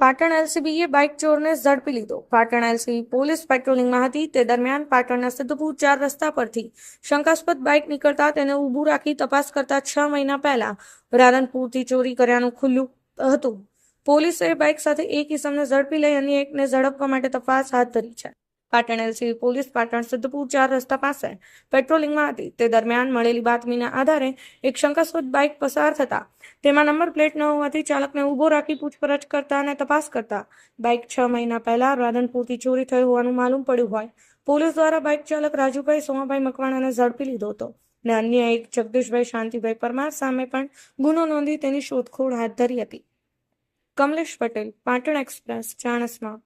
Patan એલસીબીએ bike ચોરને ઝડપી લીધો. Patan LCB police પેટ્રોલિંગમાં હતી. તે દરમિયાન પાટણના સિદ્ધપુર ચાર રસ્તા પરથી શંકાસ્પદ બાઇક નીકળતા તેને ઊભું રાખી તપાસ કરતા છ મહિના પહેલા રાધનપુરથી ચોરી કર્યાનું ખુલ્લું હતું. પોલીસે બાઇક સાથે એક ઇસમને ઝડપી લઈ અન્ય એકને ઝડપવા માટે તપાસ હાથ ધરી છે. પાટણ એલસીબી પોલીસ પાટણ સિદ્ધપુર ચાર રસ્તા પાસે પેટ્રોલિંગમાં હતી. તે દરમિયાન મળેલી બાતમીના આધારે એક શંકાસ્પદ બાઇક પસાર થતા તેમાં નંબર પ્લેટ ન હોવાથી ચાલકને ઊભો રાખી પૂછપરછ કરતા અને તપાસ કરતા બાઇક છ મહિના પહેલા રાધનપુરથી ચોરી થઈ હોવાનું માલુમ પડ્યું હોય. પોલીસ દ્વારા બાઇક ચાલક રાજુભાઈ, સોમાભાઈ મકવાણાને ઝડપી લીધો હતો અને અન્ય એક જગદીશભાઈ, શાંતિભાઈ પરમાર સામે પણ ગુનો નોંધી તેની શોધખોળ હાથ ધરી હતી. કમલેશ પટેલ, પાટણ એક્સપ્રેસ ચાણસ્મા.